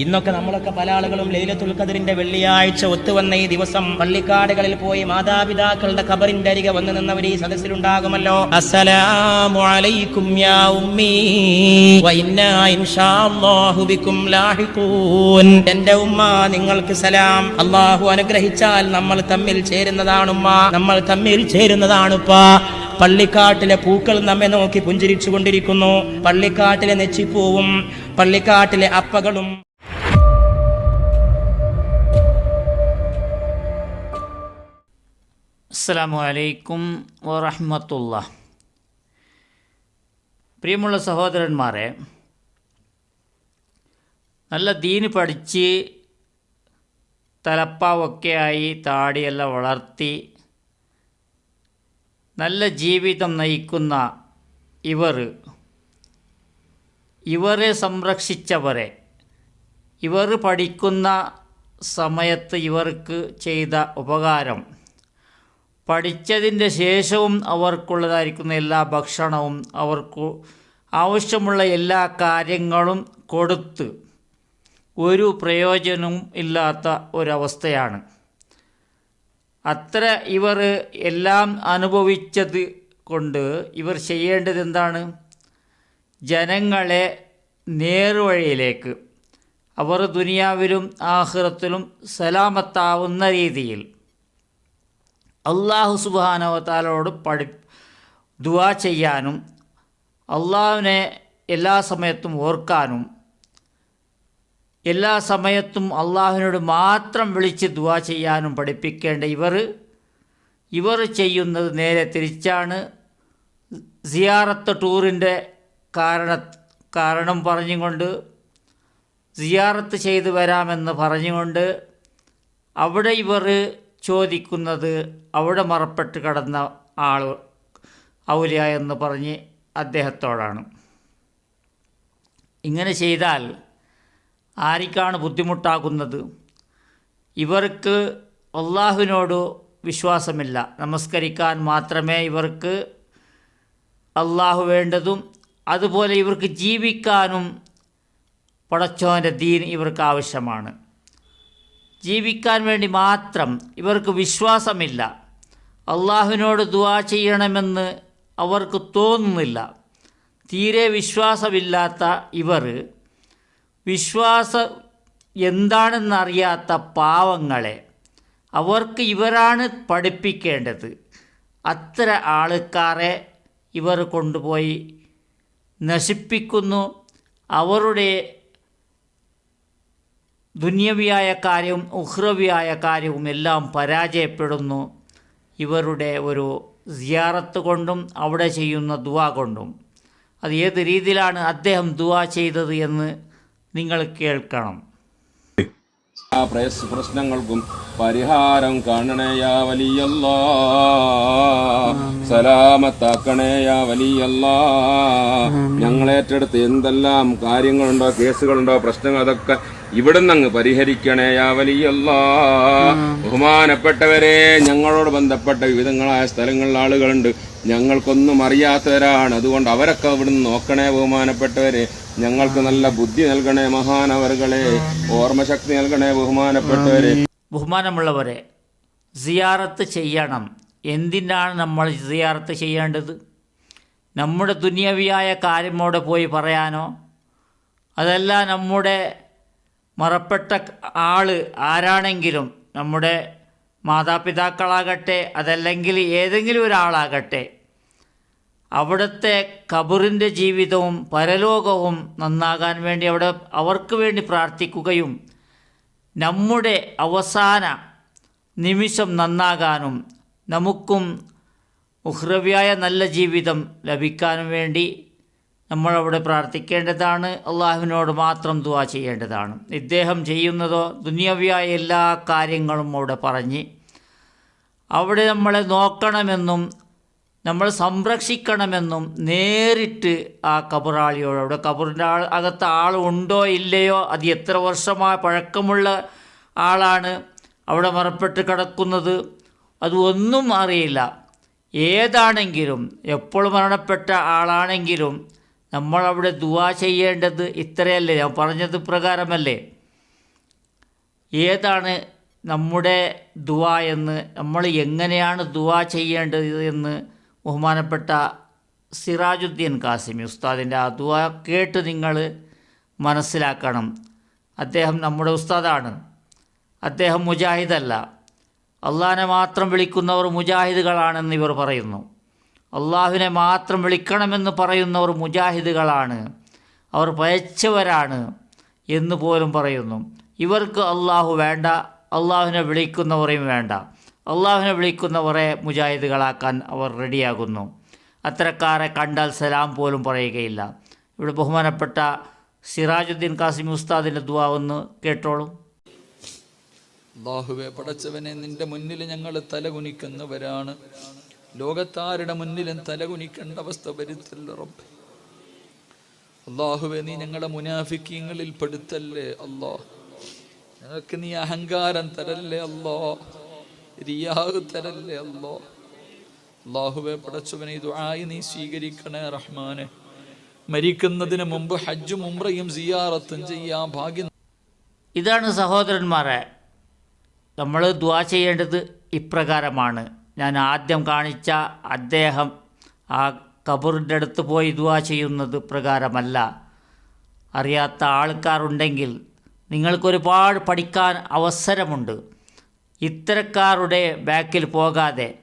ഇന്നൊക്കെ നമ്മളൊക്കെ പല ആളുകളും ലൈലത്തുൽ ഖദറിന്റെ വെള്ളിയാഴ്ച ഒത്തുവന്ന ഈ ദിവസം പള്ളിക്കാടുകളിൽ പോയി മാതാപിതാക്കളുടെ ഖബറിന്റെ അരികെ വന്നു നിന്നവർ ഈ സദസ്സിലുണ്ടാകുമല്ലോ. അസ്സലാമു അലൈക്കും യാ ഉമ്മീ. ബിക്കും ലാഹിഖൂൻ. എന്റെ ഉമ്മ നിങ്ങൾക്ക് സലാം. അള്ളാഹു അനുഗ്രഹിച്ചാൽ നമ്മൾ തമ്മിൽ ചേരുന്നതാണുമ്മ നമ്മൾ തമ്മിൽ ചേരുന്നതാണുപ്പ പള്ളിക്കാട്ടിലെ പൂക്കൾ നമ്മെ നോക്കി പുഞ്ചിരിച്ചു കൊണ്ടിരിക്കുന്നു പള്ളിക്കാട്ടിലെ നെച്ചിപ്പൂവും പള്ളിക്കാട്ടിലെ അപ്പകളും അസ്സാമു അലൈക്കും വറഹമത്തുള്ള പ്രിയമുള്ള സഹോദരന്മാരെ നല്ല ദീന് പഠിച്ച് തലപ്പാവൊക്കെയായി താടിയെല്ലാം വളർത്തി നല്ല ജീവിതം നയിക്കുന്ന ഇവർ ഇവരെ സംരക്ഷിച്ചവരെ ഇവർ പഠിക്കുന്ന സമയത്ത് ഇവർക്ക് ചെയ്ത ഉപകാരം പഠിച്ചതിന്റെ ശേഷവും അവർക്കുള്ളതായിരിക്കുന്ന എല്ലാ ഭക്ഷണവും അവർക്ക് ആവശ്യമുള്ള എല്ലാ കാര്യങ്ങളും കൊടുത്ത് ഒരു പ്രയോജനവും ഇല്ലാത്ത ഒരവസ്ഥയാണ്. അത്ര ഇവർ എല്ലാം അനുഭവിച്ചത് കൊണ്ട് ഇവർ ചെയ്യേണ്ടത് എന്താണ്? ജനങ്ങളെ നേർവഴിയിലേക്ക് അവർ ദുനിയാവിലും ആഹ്റത്തിലും സലാമത്താവുന്ന രീതിയിൽ അള്ളാഹു സുബാനവത്താലോട് പഠി ദുവാ ചെയ്യാനും അള്ളാഹുവിനെ എല്ലാ സമയത്തും ഓർക്കാനും എല്ലാ സമയത്തും അള്ളാഹുവിനോട് മാത്രം വിളിച്ച് ദുവാ ചെയ്യാനും പഠിപ്പിക്കേണ്ട ഇവർ ഇവർ ചെയ്യുന്നത് നേരെ തിരിച്ചാണ്. സിയാറത്ത് ടൂറിന്റെ കാരണ കാരണം പറഞ്ഞുകൊണ്ട് സിയാറത്ത് ചെയ്തു വരാമെന്ന് പറഞ്ഞുകൊണ്ട് അവിടെ ഇവർ ചോദിക്കുന്നത് അവിടെ മറപ്പെട്ട് കടന്ന ആൾ ഔലിയ എന്ന് പറഞ്ഞ് അദ്ദേഹത്തോടാണ്. ഇങ്ങനെ ചെയ്താൽ ആർക്കാണ് ബുദ്ധിമുട്ടാകുന്നത്? ഇവർക്ക് അള്ളാഹുവിനോട് വിശ്വാസമില്ല. നമസ്കരിക്കാൻ മാത്രമേ ഇവർക്ക് അള്ളാഹു വേണ്ടതും അതുപോലെ ഇവർക്ക് ജീവിക്കാനും പടച്ചോന്റെ ദീൻ ഇവർക്ക് ആവശ്യമാണ്. ജീവിക്കാൻ വേണ്ടി മാത്രം ഇവർക്ക് വിശ്വാസമില്ല. അള്ളാഹുവിനോട് ദുവാ ചെയ്യണമെന്ന് അവർക്ക് തോന്നുന്നില്ല. തീരെ വിശ്വാസമില്ലാത്ത ഇവർ വിശ്വാസം എന്താണെന്നറിയാത്ത പാവങ്ങളെ അവർക്ക് ഇവരാണ് പഠിപ്പിക്കേണ്ടത്. അത്ര ആൾക്കാരെ ഇവർ കൊണ്ടുപോയി നശിപ്പിക്കുന്നു. അവരുടെ ദുന്യവിയായ കാര്യവും ഉഹ്രവിയായ കാര്യവും എല്ലാം പരാജയപ്പെടുന്നു. ഇവരുടെ ഒരു സിയാറത്ത് കൊണ്ടും അവിടെ ചെയ്യുന്ന ദുവാ കൊണ്ടും. അത് ഏത് രീതിയിലാണ് അദ്ദേഹം ദുവാ ചെയ്തത് എന്ന് നിങ്ങൾ കേൾക്കണം. പ്രശ്നങ്ങൾക്കും പരിഹാരം കാണണേയാ വലിയല്ല. സലാമത്താക്കണേയാ വലിയല്ല. ഞങ്ങളേറ്റെടുത്ത് എന്തെല്ലാം കാര്യങ്ങളുണ്ടോ കേസുകളുണ്ടോ പ്രശ്നങ്ങൾ അതൊക്കെ ഇവിടുന്ന് അങ്ങ് പരിഹരിക്കണേയാ വലിയല്ല. ബഹുമാനപ്പെട്ടവരെ ഞങ്ങളോട് ബന്ധപ്പെട്ട വിവിധങ്ങളായ സ്ഥലങ്ങളിൽ ആളുകളുണ്ട്. ഞങ്ങൾക്കൊന്നും അറിയാത്തവരാണ്. അതുകൊണ്ട് അവരൊക്കെ അവിടുന്ന് നോക്കണേ ബഹുമാനപ്പെട്ടവരെ. ഞങ്ങൾക്ക് നല്ല ബുദ്ധി നൽകണേ മഹാനവറുകളെ. ഓർമ്മശക്തി നൽകണേ ബഹുമാനപ്പെട്ടവരെ. ബഹുമാനമുള്ളവരെ സിയാറത്ത് ചെയ്യണം. എന്തിനാണ് നമ്മൾ സിയാറത്ത് ചെയ്യേണ്ടത്? നമ്മുടെ ദുനിയവിയായ കാര്യമോടെ പോയി പറയാനോ? അതല്ല നമ്മുടെ മറപ്പെട്ട ആൾ ആരാണെങ്കിലും നമ്മുടെ മാതാപിതാക്കളാകട്ടെ അതല്ലെങ്കിൽ ഏതെങ്കിലും ഒരാളാകട്ടെ അവിടുത്തെ കബറിന്റെ ജീവിതവും പരലോകവും നന്നാകാൻ വേണ്ടി അവിടെ അവർക്ക് വേണ്ടി പ്രാർത്ഥിക്കുകയും നമ്മുടെ അവസാന നിമിഷം നന്നാകാനും നമുക്കും ഉഹ്രവ്യായ നല്ല ജീവിതം ലഭിക്കാനും വേണ്ടി നമ്മളവിടെ പ്രാർത്ഥിക്കേണ്ടതാണ്. അള്ളാഹുവിനോട് മാത്രം ദുവാ ചെയ്യേണ്ടതാണ്. ഇദ്ദേഹം ചെയ്യുന്നതോ ദുനിയവ്യായ എല്ലാ കാര്യങ്ങളും അവിടെ പറഞ്ഞ് അവിടെ നമ്മളെ നോക്കണമെന്നും നമ്മൾ സംരക്ഷിക്കണമെന്നും നേരിട്ട് ആ കബറാളിയോട് അവിടെ കബറിന്റെ ആൾ അകത്ത് ആളുണ്ടോ ഇല്ലയോ അത് എത്ര വർഷമായ പഴക്കമുള്ള ആളാണ് അവിടെ മറപ്പെട്ട് കിടക്കുന്നത് അത് ഒന്നും അറിയില്ല. ഏതാണെങ്കിലും എപ്പോൾ മരണപ്പെട്ട ആളാണെങ്കിലും നമ്മളവിടെ ദുവാ ചെയ്യേണ്ടത് ഇത്രയല്ലേ? ഞാൻ പറഞ്ഞത് പ്രകാരമല്ലേ? ഏതാണ് നമ്മുടെ ദുവാ എന്ന് നമ്മൾ എങ്ങനെയാണ് ദുവാ ചെയ്യേണ്ടത് എന്ന് ബഹുമാനപ്പെട്ട സിറാജുദ്ദീൻ കാസിമി ഉസ്താദിന്റെ ആ ദുവാ കേട്ട് നിങ്ങൾ മനസ്സിലാക്കണം. അദ്ദേഹം നമ്മുടെ ഉസ്താദാണ്. അദ്ദേഹം മുജാഹിദല്ല. അള്ളാഹിനെ മാത്രം വിളിക്കുന്നവർ മുജാഹിദുകളാണെന്ന് ഇവർ പറയുന്നു. അള്ളാഹുവിനെ മാത്രം വിളിക്കണമെന്ന് പറയുന്നവർ മുജാഹിദുകളാണ്. അവർ പയച്ചവരാണ് എന്ന് പോലും പറയുന്നു. ഇവർക്ക് അള്ളാഹു വേണ്ട അള്ളാഹുവിനെ വിളിക്കുന്നവരെയും വേണ്ട. അള്ളാഹുവിനെ വിളിക്കുന്നവരെ മുജാഹിദുകളാക്കാൻ അവർ റെഡിയാകുന്നു. അത്തരക്കാരെ കണ്ടാൽ സലാം പോലും പറയുകയില്ല. ഇവിടെ ബഹുമാനപ്പെട്ട സിറാജുദ്ദീൻ കാസിം ഉസ്താദിന്റെ ദുവാ ഒന്ന് കേട്ടോളൂ. അള്ളാഹുവെ പടച്ചവനെ നിന്റെ മുന്നിൽ ഞങ്ങൾ തലകുനിക്കുന്നവരാണ്. ലോകത്താരുടെ മുന്നിലും തലകുനിക്കേണ്ട അവസ്ഥ വരുത്തല്ല റബ്ബ്. അള്ളാഹുവെ നീ ഞങ്ങളെ മുനാഫിക്കീങ്ങളിൽ പെടുത്തല്ലേ അല്ലോ. ഞങ്ങൾക്ക് നീ അഹങ്കാരം തരല്ലേ അല്ലോ. റിയാഹ് തരല്ലേ അല്ലോ. അള്ളാഹുവെ പടച്ചവനെ ദുആയി ആയി നീ സ്വീകരിക്കണേ റഹ്മാനെ. മരിക്കുന്നതിന് മുമ്പ് ഹജ്ജും ഉംറയും സിയാറത്തും ചെയ്യാൻ ഭാഗ്യം ഇതാണ് സഹോദരന്മാരെ നമ്മൾ ദ്വാ ചെയ്യേണ്ടത് ഇപ്രകാരമാണ്. ഞാൻ ആദ്യം കാണിച്ച അദ്ദേഹം ആ കബറിന്റെ അടുത്ത് പോയി ദ്വാ ചെയ്യുന്നത് പ്രകാരമല്ല. അറിയാത്ത ആൾക്കാരുണ്ടെങ്കിൽ നിങ്ങൾക്കൊരുപാട് പഠിക്കാൻ അവസരമുണ്ട്. ഇത്തരക്കാരുടെ ബാക്കിൽ പോകാതെ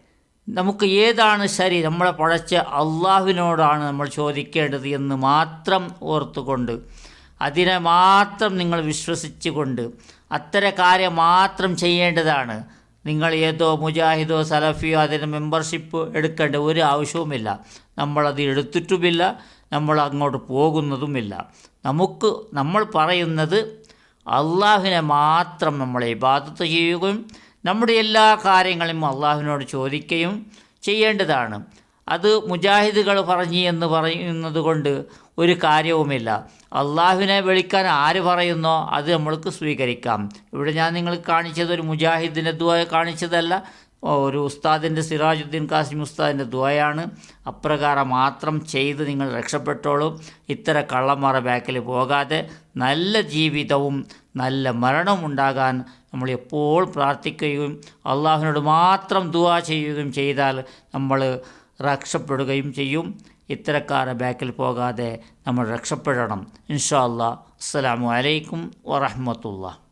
നമുക്ക് ഏതാണ് ശരി? നമ്മളെ പഴച്ച അള്ളാഹുവിനോടാണ് നമ്മൾ ചോദിക്കേണ്ടത് എന്ന് മാത്രം ഓർത്തുകൊണ്ട് അതിനെ മാത്രം നിങ്ങൾ വിശ്വസിച്ചുകൊണ്ട് അത്തര കാര്യം മാത്രം ചെയ്യേണ്ടതാണ്. നിങ്ങൾ ഏതോ മുജാഹിദോ സലഫിയോ അതിന് മെമ്പർഷിപ്പ് എടുക്കേണ്ട ഒരു ആവശ്യവുമില്ല. നമ്മളത് എടുത്തിട്ടുമില്ല നമ്മൾ അങ്ങോട്ട് പോകുന്നതുമില്ല. നമുക്ക് നമ്മൾ പറയുന്നത് അള്ളാഹുവിനെ മാത്രം നമ്മൾ ഇബാദത്ത് ചെയ്യുകയും നമ്മുടെ എല്ലാ കാര്യങ്ങളും അള്ളാഹുവിനോട് ചോദിക്കുകയും ചെയ്യേണ്ടതാണ്. അത് മുജാഹിദുകൾ പറഞ്ഞു എന്ന് പറയുന്നത് കൊണ്ട് ഒരു കാര്യവുമില്ല. അള്ളാഹുവിനെ വിളിക്കാൻ ആര് പറയുന്നോ അത് നമ്മൾക്ക് സ്വീകരിക്കാം. ഇവിടെ ഞാൻ നിങ്ങൾക്ക് കാണിച്ചത് ഒരു മുജാഹിദിന്റെ ദുവായ കാണിച്ചതല്ല. ഒരു ഉസ്താദിന്റെ സിറാജുദ്ദീൻ കാസിം ഉസ്താദിന്റെ ദുആയാണ്. അപ്രകാരം മാത്രം ചെയ്ത് നിങ്ങൾ രക്ഷപ്പെട്ടോളൂ. ഇത്തര കള്ളന്മാറ ബാക്കിൽ പോകാതെ നല്ല ജീവിതവും നല്ല മരണവും ഉണ്ടാകാൻ നമ്മൾ എപ്പോൾ പ്രാർത്ഥിക്കുകയും അള്ളാഹുവിനോട് മാത്രം ദുവാ ചെയ്യുകയും ചെയ്താൽ നമ്മൾ രക്ഷപ്പെടുകയും ചെയ്യും. ഇത്തരക്കാരെ ബാക്കിൽ പോകാതെ നമ്മൾ രക്ഷപ്പെടണം. ഇൻഷാ അല്ലാ. അസ്സലാമു അലൈക്കും വറഹ്മത്തുള്ളാഹി.